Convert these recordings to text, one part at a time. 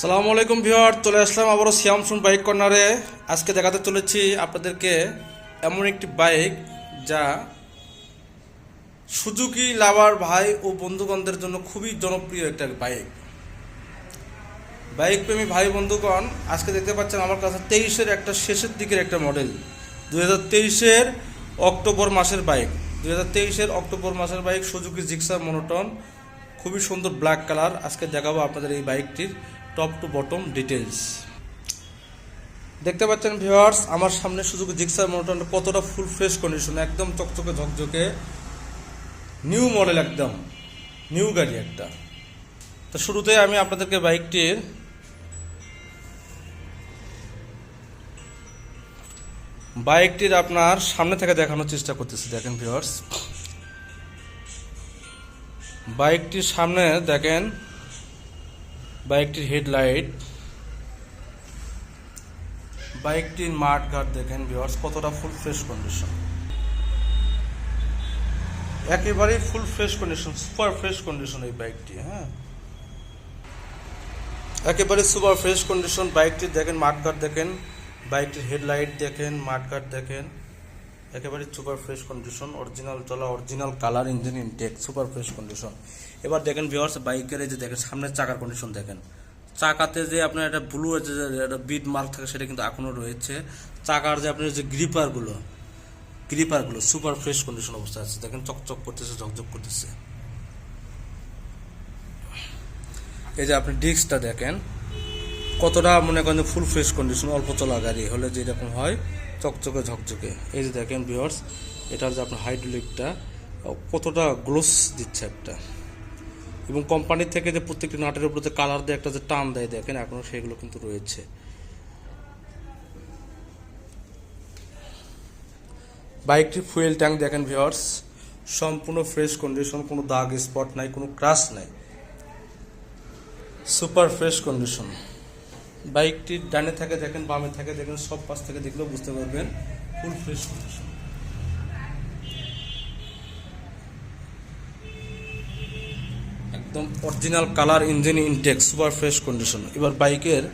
সালামু আলাইকুম ভিওয়ার চলে আসলাম আবারও শ্যামসুন বাইক কর্নারে। আজকে দেখাতে চলেছি আপনাদেরকে এমন একটি বাইক যা সুজুকি লাভার ভাই ও বন্ধুগণদের জন্য খুবই জনপ্রিয় একটা বাইক। বাইক প্রেমী ভাই বন্ধুগণ, আজকে দেখতে পাচ্ছেন আমার কাছে তেইশের একটা শেষের দিকের একটা মডেল দু হাজার অক্টোবর মাসের বাইক। দু হাজার অক্টোবর মাসের বাইক সুজুকি জিক্সার মনোটন, খুবই সুন্দর ব্ল্যাক কালার। আজকে দেখাবো আপনাদের এই বাইকটির টপ টু বটম ডিটেলস দেখতে পাচ্ছেন ভিউয়ার্স, আমার সামনে সুজুকি জিক্সার মনোটন কতটা ফুল ফ্রেশ কন্ডিশন, একদম চকচকে ঝকঝকে। নিউ মডেল একদম, নিউ গাড়ি একটা। তো শুরুতে আমি আপনাদেরকে বাইকটির বাইকটির আপনার সামনে থেকে দেখানোর চেষ্টা করতেছি, দেখেন ভিউয়ার্স। বাইকটির সামনে দেখেন বাইকটির হেডলাইট বাইকটির মাঠ ঘাট দেখেন ভিউয়ার্স কতটা ফুল ফ্রেশ কন্ডিশন একেবারেই full fresh condition super fresh condition এই বাইকটি হ্যাঁ। একেবারে সুপার ফ্রেশ কন্ডিশন বাইকটি দেখেন মাঠঘাট দেখেন বাইকটির হেডলাইট দেখেন মাঠঘাট দেখেন। একেবারে সুপার ফ্রেশ কন্ডিশন অরিজিনাল চলা original colour engine intake super fresh condition এবার দেখেন ভিওয়ার্স বাইকের এই যে দেখেন, সামনের চাকার কন্ডিশন দেখেন। চাকাতে যে আপনার একটা ব্লু যে একটা বিট মার্ক থাকে, সেটা কিন্তু এখনও রয়েছে। চাকার যে আপনার যে গ্রিপারগুলো গ্রিপারগুলো সুপার ফ্রেশ কন্ডিশন অবস্থায় আছে। দেখেন চকচক করতেছে, ঝকঝক করতেছে। এই যে আপনি ডিস্কটা দেখেন, কতটা মনে করেন ফুল ফ্রেশ কন্ডিশন অল্প চলা গাড়ি হলে যেরকম হয় চকচকে ঝকঝকে এই যে দেখেন ভিওর্স এটার যে আপনার হাইড্রোলিকটা কতটা গ্লোস দিচ্ছে একটা। এবং কোম্পানির থেকে যে প্রত্যেকটি নাটের উপরে যে কালার দিয়ে একটা যে টান দেয়, দেখেন এখনও সেগুলো কিন্তু রয়েছে। বাইকটির ফুয়েল ট্যাঙ্ক দেখেন ভিওর্স সম্পূর্ণ ফ্রেশ কন্ডিশন কোনো দাগ স্পট নাই, কোনো ক্রাশ নাই। সুপার ফ্রেশ কন্ডিশন বাইকটির ডানে থাকে, দেখেন বামে থাকে, দেখেন সব পাশ থেকে দেখলেও বুঝতে পারবেন ফুল ফ্রেশ কন্ডিশন একদম original colour engine intake super fresh condition এবার বাইকের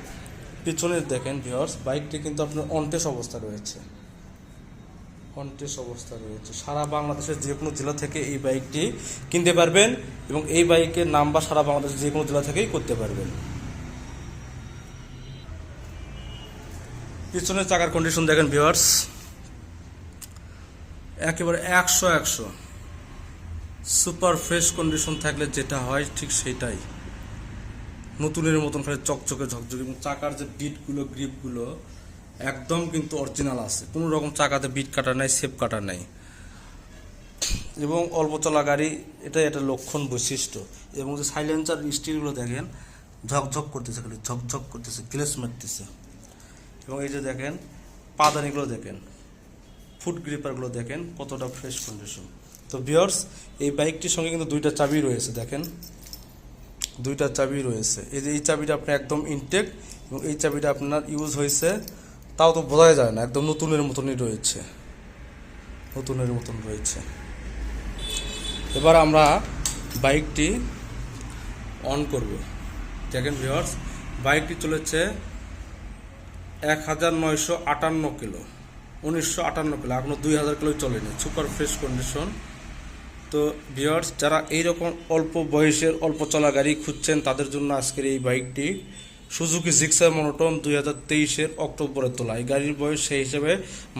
পিছনে দেখেন ভিওর্স বাইকটি কিন্তু আপনার অনটেস অবস্থা রয়েছে। অনটেস অবস্থা রয়েছে। সারা বাংলাদেশের যে কোনো জেলা থেকে এই বাইকটি কিনতে পারবেন এবং এই বাইকের নাম্বার সারা বাংলাদেশের যে কোনো জেলা থেকেই করতে পারবেন। পিছনের চাকার কন্ডিশন দেখেন ভিওয়ার্স একেবারে একশো একশো। সুপার ফ্রেশ কন্ডিশন থাকলে যেটা হয় ঠিক সেটাই নতুনের মতন খালি চকচকে ঝকঝকে এবং চাকার যে বিটগুলো গ্রিপগুলো একদম কিন্তু অরিজিনাল আছে। কোনো রকম চাকাতে বিট কাটা নাই সেপ কাটা নাই। এবং অল্প চলা গাড়ি, এটাই একটা লক্ষণ বৈশিষ্ট্য। এবং যে সাইলেন্সার স্টিলগুলো দেখেন, ঝকঝক করতেছে, খালি ঝকঝক করতেছে গ্লেস মারতেছে। এবং এই যে দেখেন, পাদানিগুলো দেখেন ফুট গ্রিপারগুলো দেখেন, কতটা ফ্রেশ কন্ডিশন তো বিয়ার্স এই বাইকটির সঙ্গে কিন্তু দুইটা চাবি রয়েছে, দেখেন। দুইটা চাবি রয়েছে। এই যে এই চাবিটা আপনার একদম ইনটেক এবং এই চাবিটা আপনার ইউজ হয়েছে, তাও তো বোঝাই যায় না, একদম নতুনের মতনই রয়েছে। নতুনের মতন রয়েছে। এবার আমরা বাইকটি অন করব। দেখেন ভিওর্স বাইকটি চলেছে এক হাজার নয়শো আটান্ন কিলো। উনিশশো আটান্ন কিলো, এখনও দুই হাজার কিলো চলেনি। Super fresh condition. তো ভিওর্স যারা এইরকম অল্প বয়সের, অল্প চলা গাড়ি খুঁজছেন, তাদের জন্য আজকের এই বাইকটি সুজুকি জিক্সার মনোটন দুই হাজার তেইশের অক্টোবরে তোলা এই গাড়ির বয়স সেই হিসেবে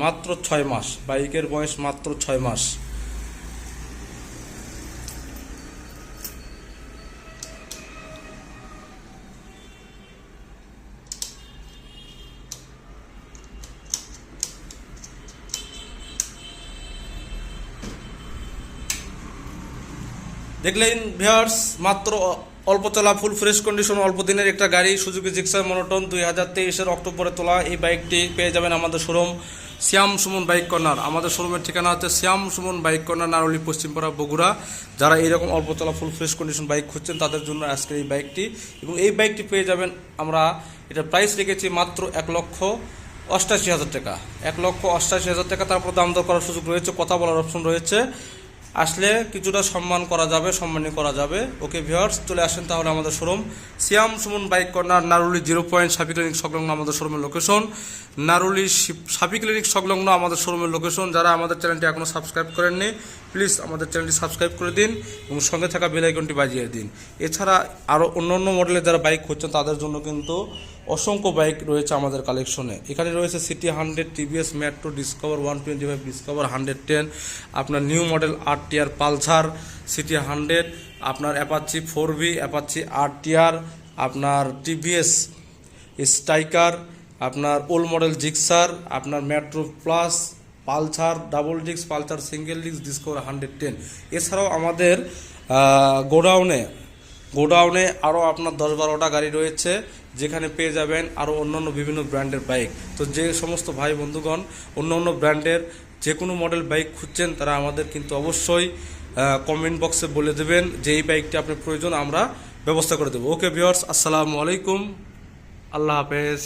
মাত্র ছয় মাস। বাইকের বয়স মাত্র ছয় মাস। দেখলেন ভিয়ার্স মাত্র অল্প চলা ফুল ফ্রেশ কন্ডিশন অল্প দিনের একটা গাড়ি, সুজুকি জিক্সার মনোটন দুই হাজার তেইশের অক্টোবরে তোলা এই বাইকটি পেয়ে যাবেন আমাদের showroom Shyam Suman bike corner. আমাদের শোরুমের ঠিকানা হচ্ছে শ্যাম সুমন বাইক কর্নার, নারলি পশ্চিমপাড়া বগুড়া। যারা এইরকম অল্প চলা ফুল ফ্রেশ কন্ডিশন বাইক খুঁজছেন, তাদের জন্য আজকের এই বাইকটি। এবং এই বাইকটি পেয়ে যাবেন আমরা, এটা প্রাইস রেখেছি মাত্র এক লক্ষ অষ্টাশি হাজার টাকা। এক লক্ষ অষ্টাশি হাজার টাকা, তারপর দাম দর করার সুযোগ রয়েছে, কথা বলার অপশন রয়েছে। আসলে কিছুটা সম্মান করা যাবে, সম্মানী করা যাবে। ওকে ভিউয়ার্স চলে আসেন তাহলে আমাদের showroom Siam Suman bike corner Naruli zero point Safi clinic সংলগ্ন আমাদের শোরুমের লোকেশন নারুলি সাপি ক্লিনিক সংলগ্ন আমাদের শোরুমের লোকেশন যারা আমাদের চ্যানেলটি এখনও সাবস্ক্রাইব করেননি প্লিজ আমাদের চ্যানেলটি সাবস্ক্রাইব করে দিন এবং সঙ্গে থাকা বেল আইকনটি বাজিয়ে দিন। এছাড়া আরও অন্য অন্য মডেলের যারা বাইক খুঁজছেন, তাদের জন্য কিন্তু অসংখ্য বাইক রয়েছে আমাদের কালেকশনে। এখানে রয়েছে CT hundred TVS Metro Discover one twenty five Discover hundred ten আপনার new model R TR Pulsar CT hundred আপনার Apache four V Apache R TR আপনার টিভিএস স্ট্রাইকার আপনার ওল্ড মডেল জিক্সার আপনার Metro Plus Pulsar double disc Pulsar single disc Discover hundred ten এছাড়াও আমাদের গোডাউনে গোডাউনে আরও আপনার দশ বারোটা গাড়ি রয়েছে। যেখানে পেয়ে যাবেন আরও অন্যান্য বিভিন্ন ব্র্যান্ডের বাইক। তো যে সমস্ত ভাই বন্ধুগণ অন্য অন্য ব্র্যান্ডের যে কোনো মডেল বাইক খুঁজছেন, তারা আমাদের কিন্তু অবশ্যই কমেন্ট বক্সে বলে দেবেন যে এই বাইকটি আপনার প্রয়োজন, আমরা ব্যবস্থা করে দেবো। ওকে ভিওর্স আসসালামু আলাইকুম। আল্লাহ হাফেজ।